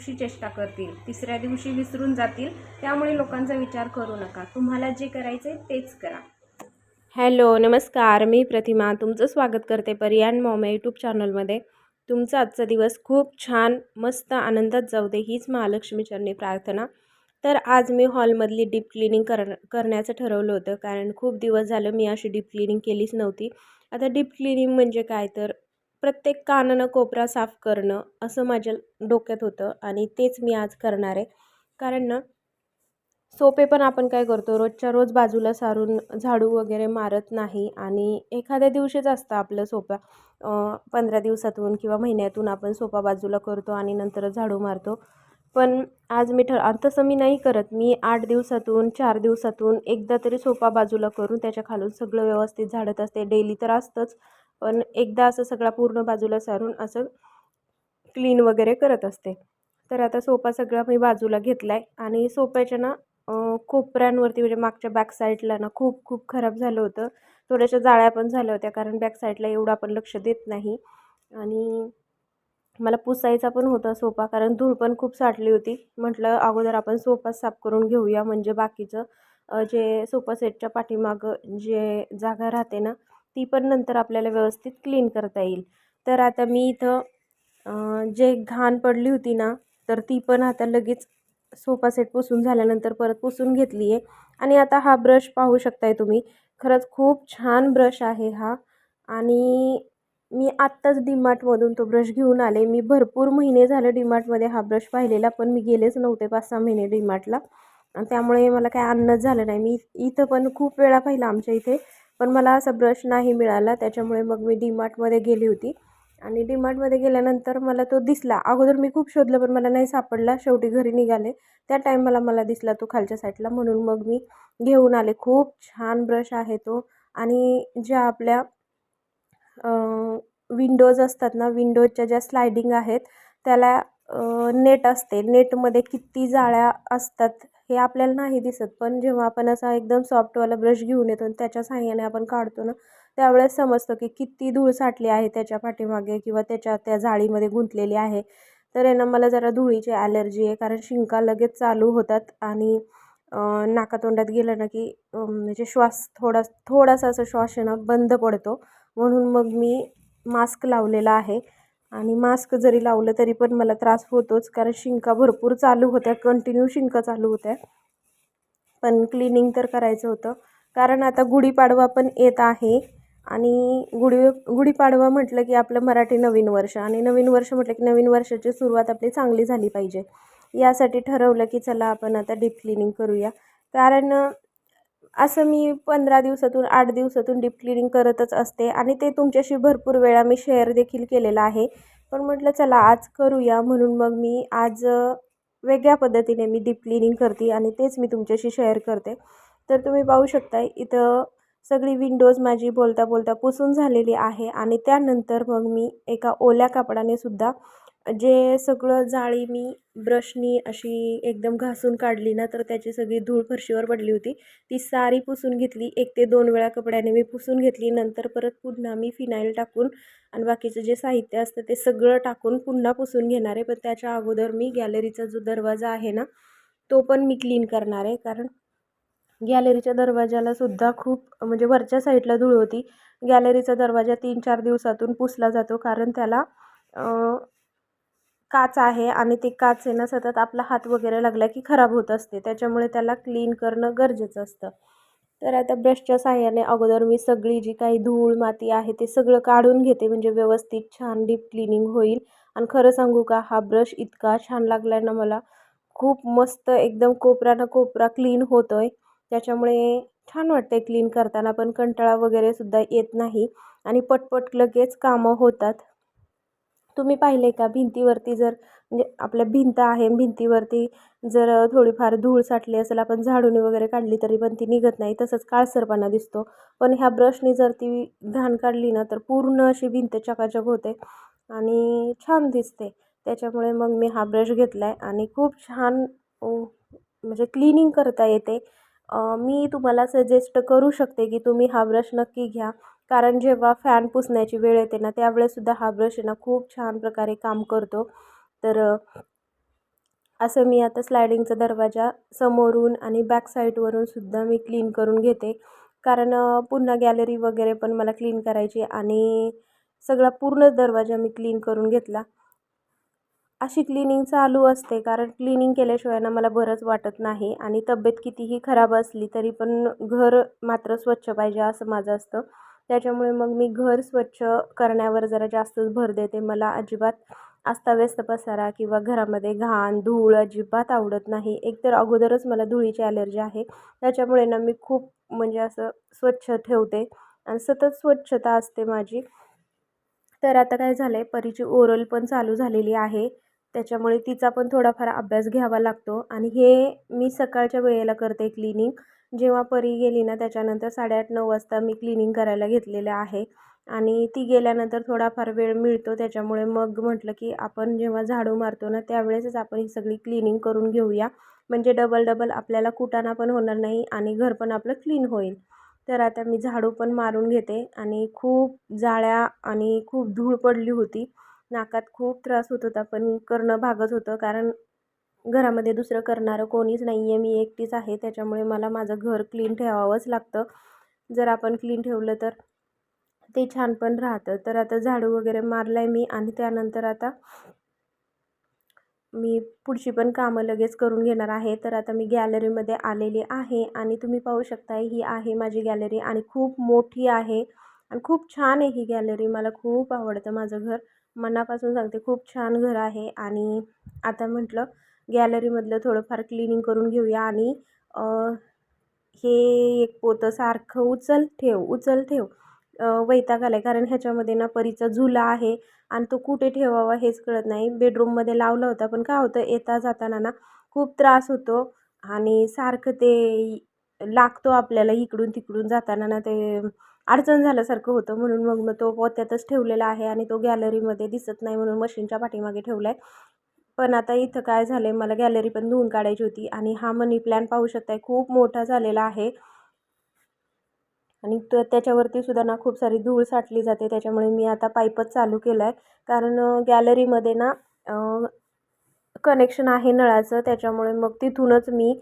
दिवशी चेष्टा करतील तिसऱ्या दिवशी विसरून जातील त्यामुळे लोकांचा विचार करू नका. तुम्हाला जे करायचं आहे तेच करा. हॅलो नमस्कार. मी प्रतिमा. तुमचं स्वागत करते पर्यान मॉमे यूट्यूब चॅनलमध्ये तुमचा आजचा दिवस खूप छान मस्त आनंदात जाऊ दे हीच महालक्ष्मी चरणी प्रार्थना. तर आज मी हॉलमधली डीप क्लिनिंग कर करण्याचं ठरवलं होतं. कारण खूप दिवस झालं मी अशी डीप क्लिनिंग केलीच नव्हती. आता डीप क्लिनिंग म्हणजे काय? तर प्रत्येक कानानं कोपरा साफ करणं असं माझ्या डोक्यात होतं आणि तेच मी आज करणार आहे. कारण ना सोपे पण आपण काय करतो रोजच्या रोज बाजूला सारून झाडू वगैरे मारत नाही आणि एखाद्या दिवशीच असतं आपलं सोपा. पंधरा दिवसातून किंवा महिन्यातून आपण सोपा बाजूला करतो आणि नंतर झाडू मारतो. पण आज मी ठर तसं मी नाही करत. मी आठ दिवसातून चार दिवसातून एकदा तरी सोपा बाजूला करून त्याच्या खालून सगळं व्यवस्थित झाडत असते. डेली तर असतंच. पण एकदा असं सगळा पूर्ण बाजूला सारून असं क्लीन वगैरे करत असते. तर आता सोफा सगळा मी बाजूला घेतला आहे आणि सोफ्याच्या ना कोपऱ्यांवरती म्हणजे मागच्या बॅक साईडला ना खूप खूप खराब झालं होतं. थोड्याशा जाळ्या पण झाल्या होत्या कारण बॅक साईडला एवढं आपण लक्ष देत नाही. आणि मला पुसायचा पण होता सोफा कारण धूळ पण खूप साठली होती. म्हटलं अगोदर आपण सोफा साफ करून घेऊया म्हणजे बाकीचं जे सोफा सेटच्या पाठीमागं जे जागा राहते ना ती पण नंतर आपल्याला व्यवस्थित क्लीन करता येईल. तर आता मी इथं जे घाण पडली होती ना तर ती पण आता लगेच सोफा सेट पुसून झाल्यानंतर परत पुसून घेतली आहे. आणि आता हा ब्रश पाहू शकताय तुम्ही. खरंच खूप छान ब्रश आहे हा. आणि मी आत्ताच डीमार्टमधून तो ब्रश घेऊन आले. मी भरपूर महिने झालं डीमार्टमध्ये हा ब्रश पाहिलेला पण मी गेलेच नव्हते पाच सहा महिने डीमार्टला आणि त्यामुळे मला काय अन्नच झालं नाही. मी इथं पण खूप वेळा पाहिला आमच्या इथे. पण मला असा ब्रश नाही मिळाला त्याच्यामुळे मग मी डीमार्टमध्ये गेली होती. आणि डीमार्टमध्ये गेल्यानंतर मला तो दिसला. अगोदर मी खूप शोधलं पण मला नाही सापडला. शेवटी घरी निघाले. त्या टायमाला मला दिसला तो खालच्या साईडला म्हणून मग मी घेऊन आले. खूप छान ब्रश आहे तो. आणि ज्या आपल्या विंडोज असतात ना विंडोजच्या ज्या स्लायडिंग आहेत त्याला नेट असते. नेटमध्ये किती जाळ्या असतात हे आपल्याला नाही दिसत. पण जेव्हा आपण असा एकदम सॉफ्टवाला ब्रश घेऊन येतो आणि त्याच्या साह्याने आपण काढतो ना त्यावेळेस समजतं की किती धूळ साठली आहे त्याच्या पाठीमागे किंवा त्याच्या त्या जाळीमध्ये गुंतलेली आहे. तर आहे ना मला जरा धुळीची ॲलर्जी आहे कारण शिंका लगेच चालू होतात आणि नाकातोंडात गेलं ना की म्हणजे श्वास थोडा थोडासा असं श्वास येणं बंद पडतो. म्हणून मग मी मास्क लावलेला आहे. आणि मास्क जरी लावलं तरी पण मला त्रास होतोच कारण शिंका भरपूर चालू होत्या कंटिन्यू शिंका चालू होत्या. पण क्लिनिंग तर करायचं होतं. कारण आता गुढीपाडवा पण येत आहे आणि गुढी गुढीपाडवा म्हटलं की आपलं मराठी नवीन वर्ष आणि नवीन वर्ष म्हटलं की नवीन वर्षाची सुरुवात आपली चांगली झाली पाहिजे. यासाठी ठरवलं की चला आपण आता डीप क्लिनिंग करूया. कारण असं मी पंधरा दिवसातून आठ दिवसातून डीप क्लिनिंग करतच असते आणि ते तुमच्याशी भरपूर वेळा मी शेअर देखील केलेला आहे. पण म्हटलं चला आज करूया म्हणून मग मी आज वेगळ्या पद्धतीने मी डीप क्लिनिंग करते आणि तेच मी तुमच्याशी शेअर करते. तर तुम्ही पाहू शकता इथं सगळी विंडोज माझी बोलता बोलता पुसून झालेली आहे आणि त्यानंतर मग मी एका ओल्या कापडाने सुद्धा जे सगळं जाळी मी ब्रशनी अशी एकदम घासून काढली ना तर त्याची सगळी धूळ फरशीवर पडली होती. ती सारी पुसून घेतली. एक ते दोन वेळा कपड्याने मी पुसून घेतली. नंतर परत पुन्हा मी फिनाईल टाकून आणि बाकीचं जे साहित्य असतं ते सगळं टाकून पुन्हा पुसून घेणार आहे. पण त्याच्या अगोदर मी गॅलरीचा जो दरवाजा आहे ना तो पण मी क्लीन करणार आहे. कारण गॅलरीच्या दरवाजाला सुद्धा खूप म्हणजे वरच्या साईडला धूळ होती. गॅलरीचा दरवाजा तीन चार दिवसातून पुसला जातो. कारण त्याला काच आहे आणि ते काच आहे ना सतत आपला हात वगैरे लागला की खराब होत असते. त्याच्यामुळे त्याला क्लीन करणं गरजेचं असतं. तर आता ब्रशच्या साह्याने अगोदर मी सगळी जी काही धूळ माती आहे ते सगळं काढून घेते. म्हणजे व्यवस्थित छान डीप क्लिनिंग होईल. आणि खरं सांगू का हा ब्रश इतका छान लागला आहे ना मला. खूप मस्त एकदम कोपरा ना कोपरा क्लीन होतो आहे त्याच्यामुळे छान वाटतं आहे क्लीन करताना पण कंटाळा वगैरे सुद्धा येत नाही. आणि पटपट लगेच कामं होतात. तुम्ही पाहिले का? भिंतीवरती जर म्हणजे आपल्या भिंत आहे भिंतीवरती जर थोडीफार धूळ साठली असेल आपण झाडूने वगैरे काढली तरी पण ती निघत नाही. तसंच काळसरपणा दिसतो. पण ह्या ब्रशने जर ती घाण काढली ना तर पूर्ण अशी भिंत चकाचक होते आणि छान दिसते. त्याच्यामुळे मग मी हा ब्रश घेतला आहे आणि खूप छान म्हणजे क्लिनिंग करता येते. मी तुम्हाला सजेस्ट करू शकते की तुम्ही हा ब्रश नक्की घ्या. कारण जेव्हा फॅन पुसण्याची वेळ येते ना त्यावेळेससुद्धा हा ब्रश आहे ना खूप छान प्रकारे काम करतो. तर असं मी आता स्लायडिंगचा दरवाजा समोरून आणि बॅक साईडवरून सुद्धा मी क्लीन करून घेते. कारण पुन्हा गॅलरी वगैरे पण मला क्लीन करायची आणि सगळा पूर्ण दरवाजा मी क्लीन करून घेतला. अशी क्लिनिंग चालू असते. कारण क्लिनिंग केल्याशिवाय ना मला बरंच वाटत नाही. आणि तब्येत कितीही खराब असली तरी पण घर मात्र स्वच्छ पाहिजे असं माझं असतं. त्याच्यामुळे मग मी घर स्वच्छ करण्यावर जरा जास्तच भर देते. मला अजिबात अस्ताव्यस्त पसारा किंवा घरामध्ये घाण धूळ अजिबात आवडत नाही. एकतर अगोदरच मला धुळीची ॲलर्जी आहे. त्याच्यामुळे ना मी खूप म्हणजे असं स्वच्छ ठेवते. आणि सतत स्वच्छता असते माझी. तर आता काय झालं आहे परीची ओरल पण चालू झालेली आहे. त्याच्यामुळे तिचा पण थोडाफार अभ्यास घ्यावा लागतो. आणि हे मी सकाळच्या वेळेला करते क्लिनिंग जेव्हा परी गेली ना त्याच्यानंतर साडेआठ नऊ वाजता मी क्लिनिंग करायला घेतलेलं आहे. आणि ती गेल्यानंतर थोडाफार वेळ मिळतो. त्याच्यामुळे मग म्हटलं की आपण जेव्हा झाडू मारतो ना त्यावेळेसच आपण ही सगळी क्लिनिंग करून घेऊया. म्हणजे डबल डबल आपल्याला कुटाणा पण होणार नाही आणि घर पण आपलं क्लीन होईल. तर आता मी झाडू पण मारून घेते. आणि खूप जाळ्या आणि खूप धूळ पडली होती. नाकात खूप त्रास होत होता पण करणं भागत होतं कारण घरामध्ये दुसरं करणारं कोणीच नाही आहे मी एकटीच आहे त्याच्यामुळे मला माझं घर क्लीन ठेवावंच लागतं. जर आपण क्लीन ठेवलं तर ते छान पण राहतं. तर आता झाडू वगैरे मारला आहे मी आणि त्यानंतर आता मी पुढची पण कामं लगेच करून घेणार आहे. तर आता मी गॅलरीमध्ये आलेली आहे आणि तुम्ही पाहू शकता ही आहे माझी गॅलरी आणि खूप मोठी आहे आणि खूप छान आहे ही गॅलरी मला खूप आवडतं माझं घर. मनापासून सांगते खूप छान घर आहे आणि आता म्हटलं गॅलरीमधलं थोडंफार क्लिनिंग करून घेऊया आणि हे एक पोतं सारखं उचल ठेव उचल ठेव वैताग आला आहे कारण ह्याच्यामध्ये ना परीचा झुला आहे आणि तो कुठे ठेवावा हेच कळत नाही. बेडरूममध्ये लावला होता पण काय होतं येता जाताना ना खूप त्रास होतो आणि सारखं ते लागतो आपल्याला इकडून तिकडून जाताना ना ते अडचण झाल्यासारखं होतं. म्हणून मग मग तो पोत्यातच ठेवलेला आहे आणि तो गॅलरीमध्ये दिसत नाही म्हणून मशीनच्या पाठीमागे ठेवला आहे पण आता इथं काय झालं आहे मला गॅलरी पण धुवून काढायची होती आणि हा मनी प्लॅन पाहू शकताय खूप मोठा झालेला आहे. आणि त त्याच्यावरती सुद्धा ना खूप सारी धूळ साठली जाते त्याच्यामुळे मी आता पाईपच चालू केला आहे कारण गॅलरीमध्ये ना कनेक्शन आहे नळाचं त्याच्यामुळे मग तिथूनच मी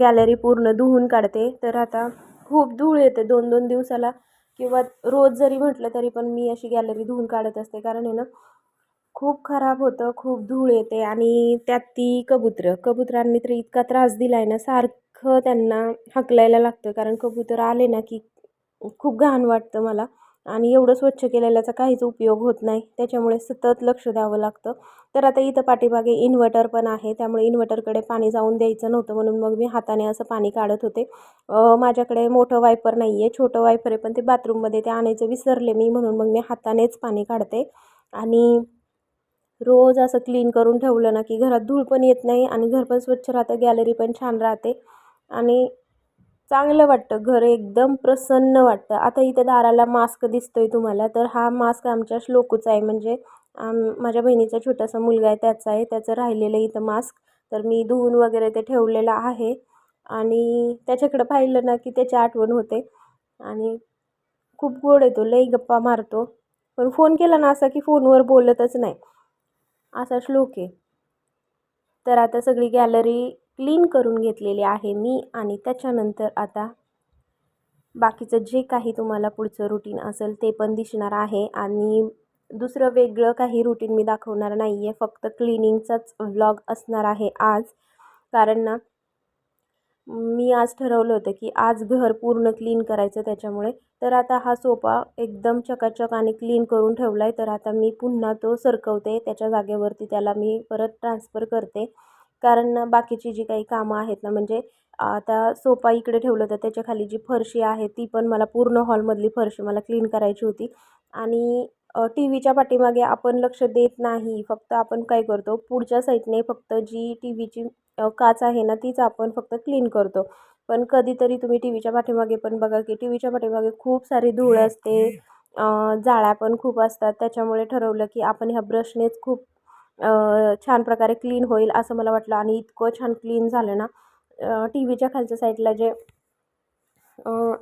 गॅलरी पूर्ण धुवून काढते. तर आता खूप धूळ येते दोन दोन दिवसाला. किंवा रोज जरी म्हटलं तरी पण मी अशी गॅलरी धुवून काढत असते. कारण आहे ना खूप खराब होतं खूप धूळ येते आणि त्यात ती कबुतरं कबुतरांनी तर इतका त्रास दिला आहे ना सारखं त्यांना हकलायला लागतं. कारण कबूतर आले ना की खूप घाण वाटतं मला. आणि एवढं स्वच्छ केलेल्याचा काहीच उपयोग होत नाही. त्याच्यामुळे सतत लक्ष द्यावं लागतं. तर आता इथं पाठीमागे इन्व्हर्टर पण आहे. त्यामुळे इन्व्हर्टरकडे पाणी जाऊन द्यायचं नव्हतं म्हणून मग मी हाताने असं पाणी काढत होते. माझ्याकडे मोठं वायपर नाही आहे छोटं वायपर आहे पण ते बाथरूममध्ये ते आणायचं विसरले मी म्हणून मग मी हातानेच पाणी काढते. आणि रोज असं क्लीन करून ठेवलं ना की घरात धूळ पण येत नाही आणि घर पण स्वच्छ राहतं गॅलरी पण छान राहते. आणि चांगलं वाटतं. घर एकदम प्रसन्न वाटतं. आता इथे दाराला मास्क दिसतो आहे तुम्हाला. तर हा मास्क आमच्या श्लोकूचा आहे. म्हणजे आम माझ्या बहिणीचा छोटासा मुलगा आहे त्याचा आहे. त्याचं राहिलेलं इथं मास्क तर मी धुवून वगैरे ते ठेवलेलं आहे. आणि त्याच्याकडं पाहिलं ना की त्याची आठवण होते. आणि खूप गोड येतो लई गप्पा मारतो. पण फोन केला ना असा की फोनवर बोलतच नाही. असा श्लोक आहे. तर आता सगळी गॅलरी क्लीन करून घेतलेले आहे मी आणि त्याच्यानंतर आता बाकीचं जे काही तुम्हाला पुढचं रुटीन असेल ते पण दिसणार आहे. आणि दुसरं वेगळं काही रुटीन मी दाखवणार नाही आहे फक्त क्लिनिंगचाच व्लॉग असणार आहे आज. कारण ना मी आज ठरवलं होतं की आज घर पूर्ण क्लीन करायचं त्याच्यामुळे. तर आता हा सोफा एकदम चकाचक आणि क्लीन करून ठेवला आहे तर आता मी पुन्हा तो सरकवते. त्याच्या जागेवरती त्याला मी परत ट्रान्सफर करते. कारण बाकीची जी काही कामं आहेत ना म्हणजे आता सोफा इकडे ठेवलं तर त्याच्याखाली जी फरशी आहे ती पण मला पूर्ण हॉलमधली फरशी मला क्लीन करायची होती. आणि टी व्हीच्या पाठीमागे आपण लक्ष देत नाही फक्त आपण काय करतो पुढच्या साईडने फक्त जी टी व्हीची काच आहे ना तीच आपण फक्त क्लीन करतो. पण कधीतरी तुम्ही टी व्हीच्या पाठीमागे पण बघा की टी व्हीच्या पाठीमागे खूप सारी धूळ असते जाळ्या पण खूप असतात त्याच्यामुळे ठरवलं की आपण ह्या ब्रशनेच खूप छान प्रकारे क्लीन होईल असं मला वाटलं. आणि इतकं छान क्लीन झालं ना टी व्हीच्या खालच्या साईडला जे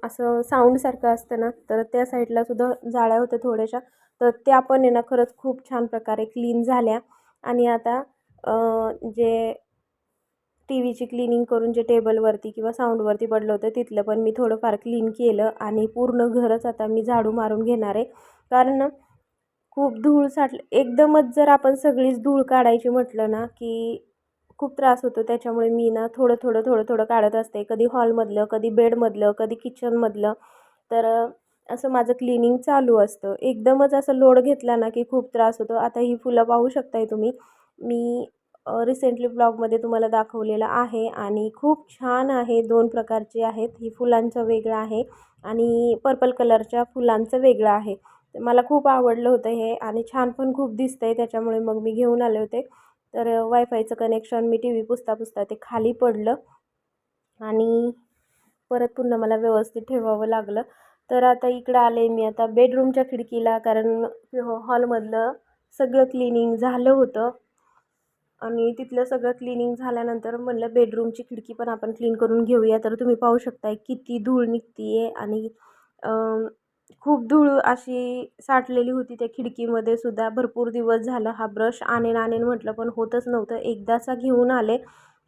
असं साऊंडसारखं असतं ना तर त्या साईडला सुद्धा जाळ्या होत्या थोड्याशा. तर त्या पण आहे ना खरंच खूप छान प्रकारे क्लीन झाल्या. आणि आता जे टी व्हीची क्लिनिंग करून जे टेबलवरती किंवा साऊंडवरती पडलं होतं तिथलं पण मी थोडंफार क्लीन केलं. आणि पूर्ण घरच आता मी झाडू मारून घेणार आहे. कारण खूप धूळ साठलं. एकदमच जर आपण सगळीच धूळ काढायची म्हटलं ना की खूप त्रास होतो. त्याच्यामुळे मी ना थोडं थोडं थोडं थोडं काढत असते. कधी हॉलमधलं कधी बेडमधलं कधी किचनमधलं. तर असं माझं क्लिनिंग चालू असतं. एकदमच असं लोड घेतला ना की खूप त्रास होतो. आता ही फुलं पाहू शकताय तुम्ही. मी रिसेंटली ब्लॉगमध्ये तुम्हाला दाखवलेलं आहे आणि खूप छान आहे. दोन प्रकारचे आहेत. ही फुलांचं वेगळं आहे आणि पर्पल कलरच्या फुलांचं वेगळं आहे. मला खूप आवडलं होतं हे आणि छान पण खूप दिसतं आहे त्याच्यामुळे मग मी घेऊन आले होते. तर वायफायचं कनेक्शन मी टी व्ही पुसता पुसता ते खाली पडलं आणि परत पुन्हा मला व्यवस्थित ठेवावं लागलं. तर आता इकडं आले मी आता बेडरूमच्या खिडकीला कारण हॉलमधलं सगळं क्लिनिंग झालं होतं आणि तिथलं सगळं क्लिनिंग झाल्यानंतर म्हणलं बेडरूमची खिडकी पण आपण क्लीन करून घेऊया. तर तुम्ही पाहू शकताय किती धूळ निघती आहे आणि खूप धूळ अशी साठलेली होती त्या खिडकीमध्ये सुद्धा. भरपूर दिवस झालं हा ब्रश आणेन आणेन म्हटलं पण होतच नव्हतं. एकदाचा घेऊन आले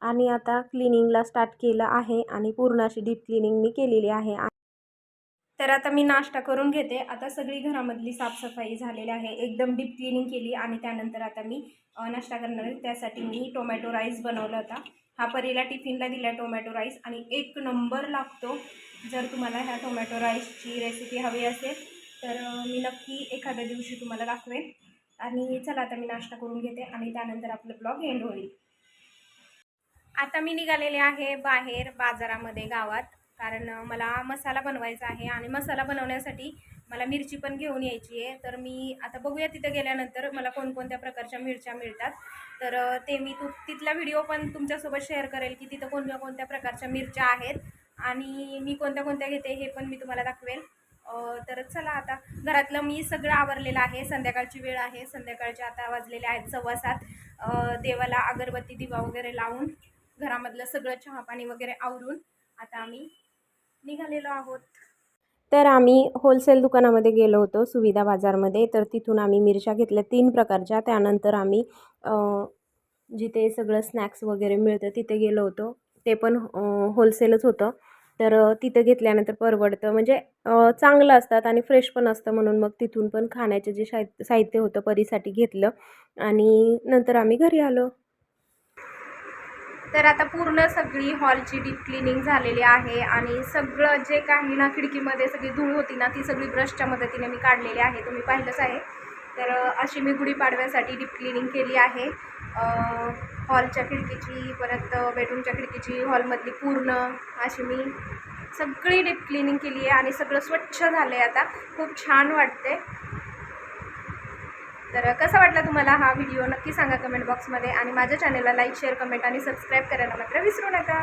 आणि आता क्लिनिंगला स्टार्ट केलं आहे आणि पूर्ण अशी डीप क्लिनिंग मी केलेली आहे. तर आता मी नाश्ता करून घेते. आता सगळी घरामधली साफसफाई झालेली आहे. एकदम डीप क्लिनिंग केली आणि त्यानंतर आता मी नाश्ता करणार आहे. त्यासाठी मी टोमॅटो राईस बनवला होता. हा परीला टिफिनला दिला टोमॅटो राईस आणि एक नंबर लागतो. जर तुम्हाला ह्या टोमॅटो राईसची रेसिपी हवी असेल तर मी नक्की एखाद्या दिवशी तुम्हाला दाखवेन. आणि चला आता मी नाश्ता करून घेते आणि त्यानंतर आपलं ब्लॉग एंड होईल. आता मी निघालेले आहे बाहेर बाजारामध्ये गावात. कारण मला मसाला बनवायचा आहे आणि मसाला बनवण्यासाठी मला मिरची पण घेऊन यायची आहे. तर मी आता बघूया तिथं गेल्यानंतर मला कोणकोणत्या प्रकारच्या मिरच्या मिळतात. तर ते मी तू तिथला व्हिडिओ पण तुमच्यासोबत शेअर करेल की तिथं कोणत्या कोणत्या प्रकारच्या मिरच्या आहेत. आणि मी कोणत्या कोणत्या घेते हे पण मी तुम्हाला दाखवेल तर चला आता. घरातलं मी सगळं आवरलेलं आहे. संध्याकाळची वेळ आहे. संध्याकाळचे आता वाजलेले आहेत सव्वा सात. देवाला अगरबत्ती दिवा वगैरे लावून घरामधलं सगळं चहापाणी वगैरे आवरून आता आम्ही निघालेलो आहोत. तर आम्ही होलसेल दुकानामध्ये गेलो होतो सुविधा बाजारमध्ये. तर तिथून आम्ही मिरच्या घेतल्या तीन प्रकारच्या. त्यानंतर आम्ही जिथे सगळं स्नॅक्स वगैरे मिळतं तिथे गेलो होतो. ते पण होलसेलच होतं. तर तिथं घेतल्यानंतर परवडतं. म्हणजे चांगलं असतात आणि फ्रेश पण असतं म्हणून मग तिथून पण खाण्याचे जे साहित्य साहित्य होतं परीसाठी घेतलं आणि नंतर आम्ही घरी आलो. तर आता पूर्ण सगळी हॉलची डीप क्लिनिंग झालेली आहे आणि सगळं जे काही ना खिडकीमध्ये सगळी धूळ होती ना ती सगळी ब्रशच्या मदतीने मी काढलेली आहे. तुम्ही पाहिलंच आहे. तर अशी मी गुढीपाडव्यासाठी डीप क्लिनिंग केली आहे. हॉलच्या खिडकीची परत बेडरूमच्या खिडकीची हॉलमधली पूर्ण अशी मी सगळी डीप क्लिनिंग केली आहे आणि सगळं स्वच्छ झालं आहे आता. खूप छान वाटते तर कसा वाटला तुम्हाला हा व्हिडिओ नक्की सांगा कमेंट बॉक्समध्ये आणि माझ्या चॅनलला लाईक शेअर कमेंट आणि सबस्क्राईब करायला मात्र विसरू नका.